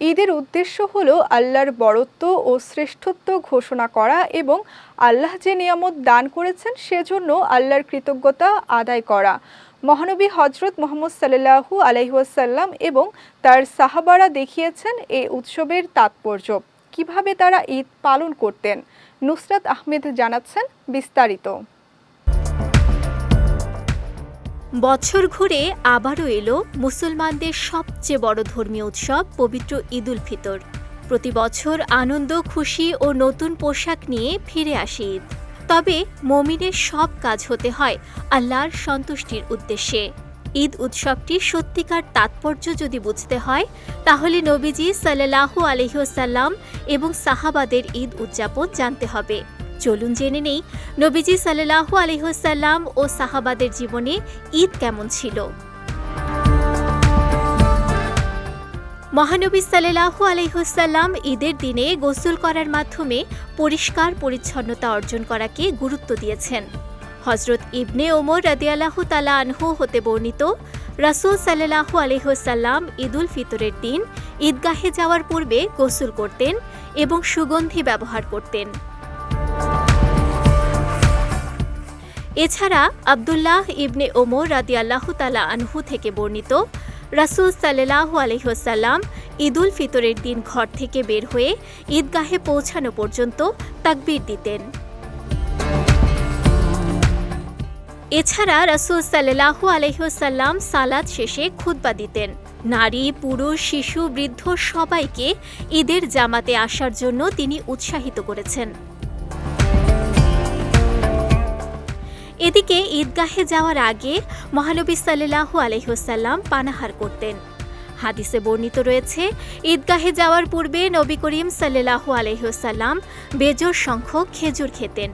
ঈদের উদ্দেশ্য হল আল্লাহর বরত্ব ও শ্রেষ্ঠত্ব ঘোষণা করা এবং আল্লাহ যে নিয়ামত দান করেছেন সেজন্য আল্লাহর কৃতজ্ঞতা আদায় করা। মহানবী হজরত মোহাম্মদ সাল্লাহু আলহিহাসাল্লাম এবং তার সাহাবারা দেখিয়েছেন এই উৎসবের তাৎপর্য। কীভাবে তারা ঈদ পালন করতেন? নুসরাত আহমেদ জানাচ্ছেন বিস্তারিত। বছর ঘুরে আবারও এলো মুসলমানদের সবচেয়ে বড় ধর্মীয় উৎসব, পবিত্র ঈদুল ফিতর। প্রতি বছর আনন্দ, খুশি ও নতুন পোশাক নিয়ে ফিরে আসে ঈদ। তবে মমিনের সব কাজ হতে হয় আল্লাহর সন্তুষ্টির উদ্দেশ্যে। ঈদ উৎসবটির সত্যিকার তাৎপর্য যদি বুঝতে হয়, তাহলে নবীজি সাল্লাহু আলহিহসাল্লাম এবং সাহাবাদের ঈদ উদযাপন জানতে হবে। চলুন জেনে নেই নবীজি সাল্লাহু আলহিহসাল্লাম ও সাহাবাদের জীবনে ঈদ কেমন ছিল। মহানবী সাল্লাহু আলহিহসাল্লাম ঈদের দিনে গোসল করার মাধ্যমে পরিষ্কার পরিচ্ছন্নতা অর্জন করাকে গুরুত্ব দিয়েছেন। হজরত ইবনে ওমর রাদিয়াল্লাহু তালা আনহু হতে বর্ণিত, রাসুল সাল্লাহু আলহিহসাল্লাম ঈদুল ফিতরের দিন ঈদগাহে যাওয়ার পূর্বে গোসল করতেন এবং সুগন্ধি ব্যবহার করতেন। এছাড়া আবদুল্লাহ ইবনে ওমর রাদিয়াল্লাহু তালা আনহু থেকে বর্ণিত রাসুল সাল্লাহু আলহিহসাল্লাম ঈদুল ফিতরের দিন ঘর থেকে বের হয়ে ঈদগাহে পৌঁছানো পর্যন্ত তাকবীর দিতেন। এছাড়া রাসুল সাল্লাহু আলহিহসাল্লাম সালাদ শেষে খুতবা দিতেন। নারী, পুরুষ, শিশু, বৃদ্ধ সবাইকে ঈদের জামাতে আসার জন্য তিনি উৎসাহিত করেছেন। এদিকে ঈদগাহে যাওয়ার আগে মহানবী সাল্লাহু আলহিহসাল্লাম পানাহার করতেন। হাদিসে বর্ণিত রয়েছে, ঈদগাহে যাওয়ার পূর্বে নবী করিম সাল্লাহু আলহিহসাল্লাম বেজোর সংখ্যক খেজুর খেতেন।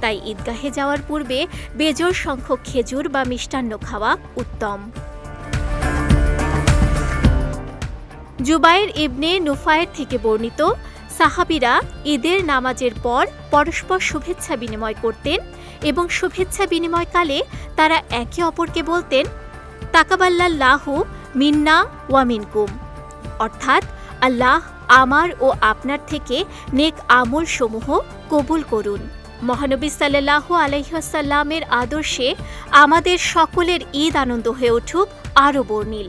তাই ঈদগাহে যাওয়ার পূর্বে বেজোর সংখ্যক খেজুর বা মিষ্টান্ন খাওয়া উত্তম। জুবাইর ইবনে নুফায়ের থেকে বর্ণিত সাহাবিরা ঈদের নামাজের পর পরস্পর শুভেচ্ছা বিনিময় করতেন এবং শুভেচ্ছা বিনিময়কালে তারা একে অপরকে বলতেন তাকাবাল্লাহু মিন্না ওয়ামিনকুম অর্থাৎ, আল্লাহ আমার ও আপনার থেকে নেক আমল সমূহ কবুল করুন। মহানবী সাল্লাহু আলহ্লামের আদর্শে আমাদের সকলের ঈদ আনন্দ হয়ে উঠুক আরও বর্ণিল।